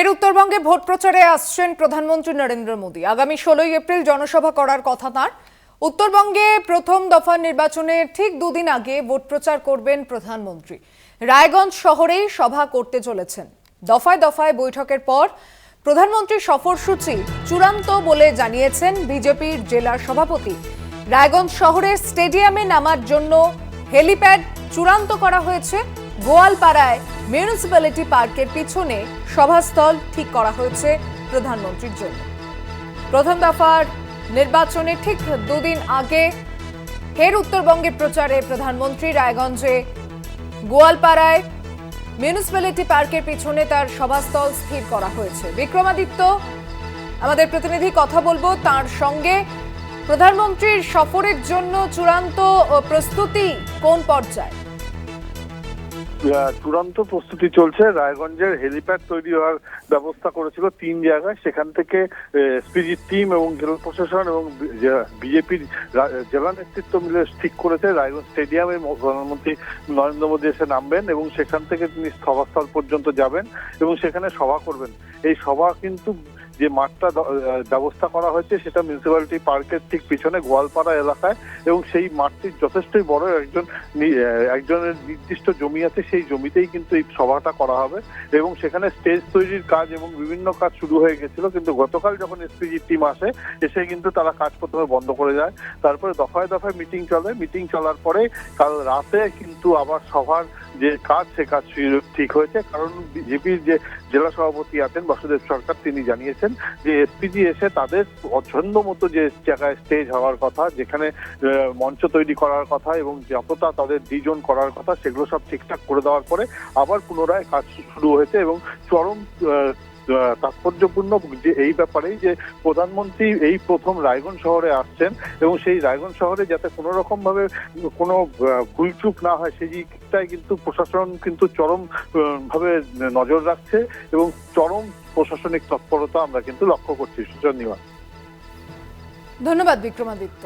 ফের উত্তরবঙ্গে ভোট প্রচারে আসছেন প্রধানমন্ত্রী নরেন্দ্র মোদী। আগামী ষোলোই এপ্রিল জনসভা করার কথা তাঁর। উত্তরবঙ্গে প্রথম দফার নির্বাচনের ঠিক দুদিন আগে ভোট প্রচার করবেন প্রধানমন্ত্রী। রায়গঞ্জ শহরেই সভা করতে চলেছেন। দফায় দফায় বৈঠকের পর প্রধানমন্ত্রীর সফরসূচি চূড়ান্ত বলে জানিয়েছেন বিজেপির জেলার সভাপতি। রায়গঞ্জ শহরের স্টেডিয়ামে নামার জন্য হেলিপ্যাড চূড়ান্ত করা হয়েছে। গোয়ালপাড়ায় মিউনিসিপ্যালিটি পার্কের পিছনে সভাস্থল ঠিক করা হয়েছে প্রধানমন্ত্রীর জন্য। প্রথম দফার নির্বাচনে ঠিক দুদিন আগে ফের উত্তরবঙ্গে প্রচারে প্রধানমন্ত্রী রায়গঞ্জে গোয়ালপাড়ায় মিউনিসিপ্যালিটি পার্কের পিছনে তার সভাস্থল স্থির করা হয়েছে। বিক্রমাদিত্য, আমাদের প্রতিনিধি কথা বলব তার সঙ্গে। প্রধানমন্ত্রীর সফরের জন্য চূড়ান্ত প্রস্তুতি কোন পর্যায়ে? চূড়ান্ত প্রস্তুতি চলছে। রায়গঞ্জের হেলিপ্যাড তৈরি হওয়ার ব্যবস্থা করেছিল তিন জায়গায়। সেখান থেকে এসপিজি টিম এবং জেলা প্রশাসন এবং বিজেপির জেলা নেতৃত্ব মিলে ঠিক করেছে। রায়গঞ্জ স্টেডিয়ামে প্রধানমন্ত্রী নরেন্দ্র মোদী এসে নামবেন এবং সেখান থেকে তিনি সভাস্থল পর্যন্ত যাবেন এবং সেখানে সভা করবেন। এই সভা কিন্তু যে মাঠটা ব্যবস্থা করা হয়েছে সেটা মিউনিসিপ্যালিটি পার্কের ঠিক পিছনে গোয়ালপাড়া এলাকায় এবং সেই মাঠটি যথেষ্টই বড়। একজন একজনের নির্দিষ্ট জমি আছে সেই জমিতেই কিন্তু এই সভাটা করা হবে এবং সেখানে স্টেজ তৈরির কাজ এবং বিভিন্ন কাজ শুরু হয়ে গেছিল। কিন্তু গতকাল যখন এসপিজি টিম আসে, এসে কিন্তু তারা কাজ প্রথমে বন্ধ করে যায় তারপরে দফায় দফায় মিটিং চলে। মিটিং চলার পরে কাল রাতে কিন্তু আবার সভার যে কাজ, সে কাজ ঠিক হয়েছে। কারণ বিজেপির যে জেলা সভাপতি আছেন বাসুদেব সরকার, তিনি জানিয়েছেন যে এসপিজি এসে তাদের পছন্দ মতো যে জায়গায় স্টেজ হওয়ার কথা, যেখানে মঞ্চ তৈরি করার কথা এবং যতটা তাদের ডিজন করার কথা, সেগুলো সব ঠিকঠাক করে দেওয়ার পরে আবার পুনরায় কাজ শুরু হয়েছে এবং চরম তাৎপর্যপূর্ণ যে এই ব্যাপারেই যে প্রধানমন্ত্রী এই প্রথম রায়গঞ্জ শহরে আসছেন এবং সেই রায়গঞ্জ শহরে যাতে কোনো রকম ভাবে কোনো ভুলচুক না হয়, সেই দিকটাই কিন্তু প্রশাসন কিন্তু চরম, ভাবে নজর রাখছে এবং চরম প্রশাসনিক তৎপরতা আমরা কিন্তু লক্ষ্য করছি। সুচন্দিমা ধন্যবাদ বিক্রমাদিত্য।